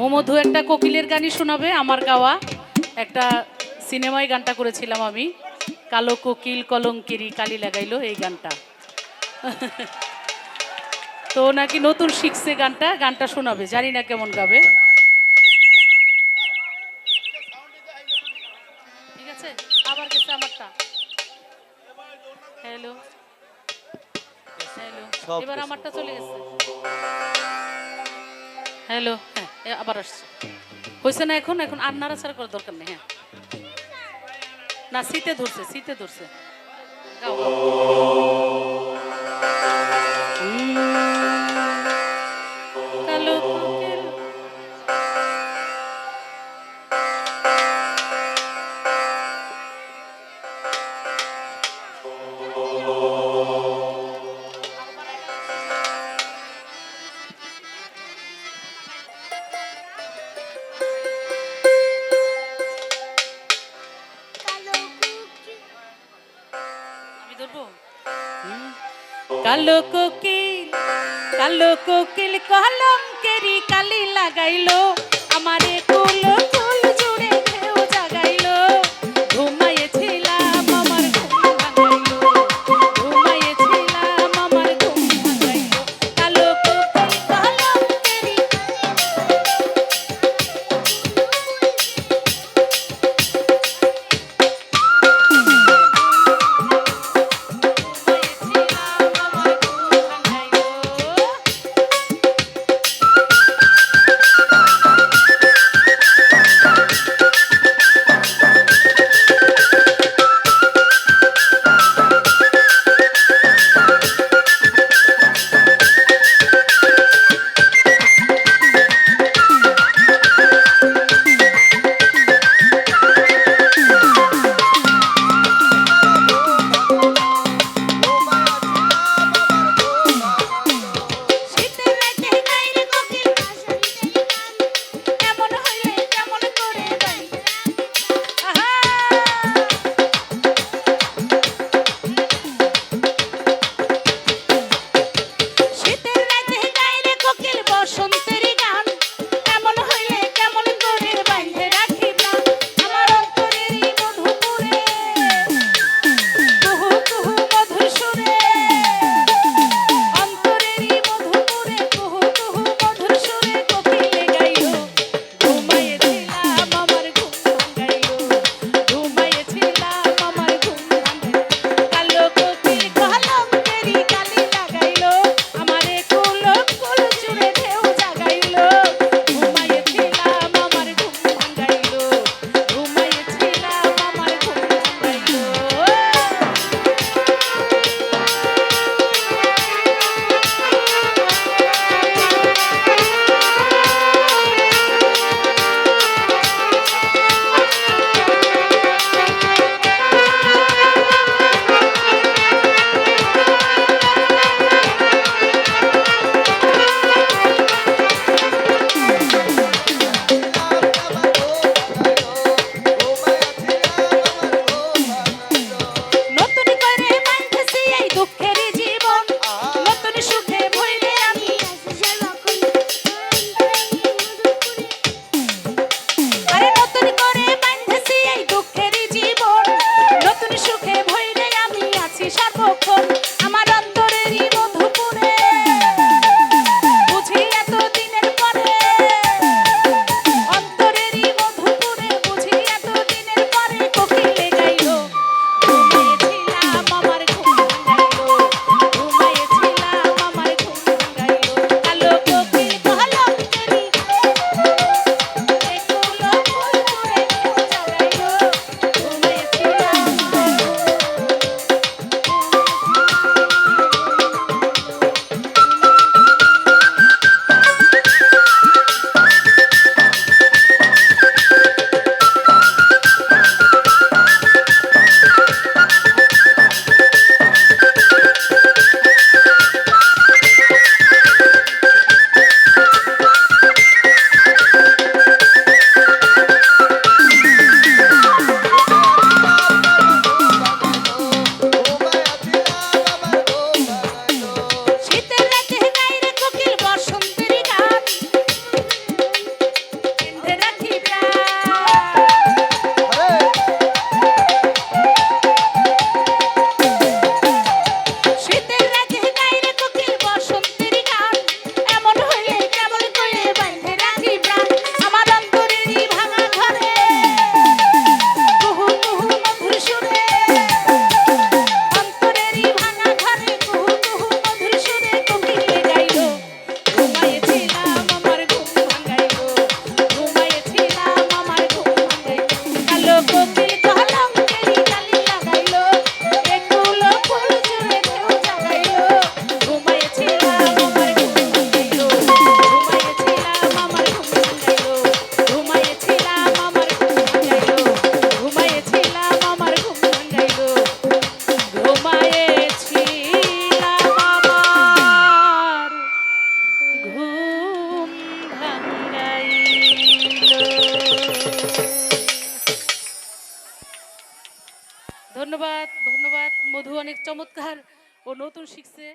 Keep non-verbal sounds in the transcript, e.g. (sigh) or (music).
মোমধু একটা কোকিলের গানই শোনাবে আমার গাওয়া। একটা সিনেমায় গানটা করেছিলাম আমি। কালো কোকিল কলঙ্কেরি কালি লাগাইলো এই গানটা। (laughs) তো নাকি নতুন শিখছে গানটা গানটা শোনাবে জানি না কেমন গাবে। ঠিক আছে আবার গেছে আমারটা। হ্যালো হ্যালো এবার আমারটা চলে গেছে। হ্যালো হ্যাঁ আবার আসছে। হয়েছে না এখন? এখন আর নাড়াচাড়া করার দরকার নেই হ্যাঁ। না, শীতে ধরছে শীতে ধরছে। গাও। কালো কোকিল কালো কোকিল কলম কেরি কালি লাগাইলো। আমারে কখন ধন্যবাদ ধন্যবাদ। মধু অনেক চমৎকার ও নতুন শিখছে।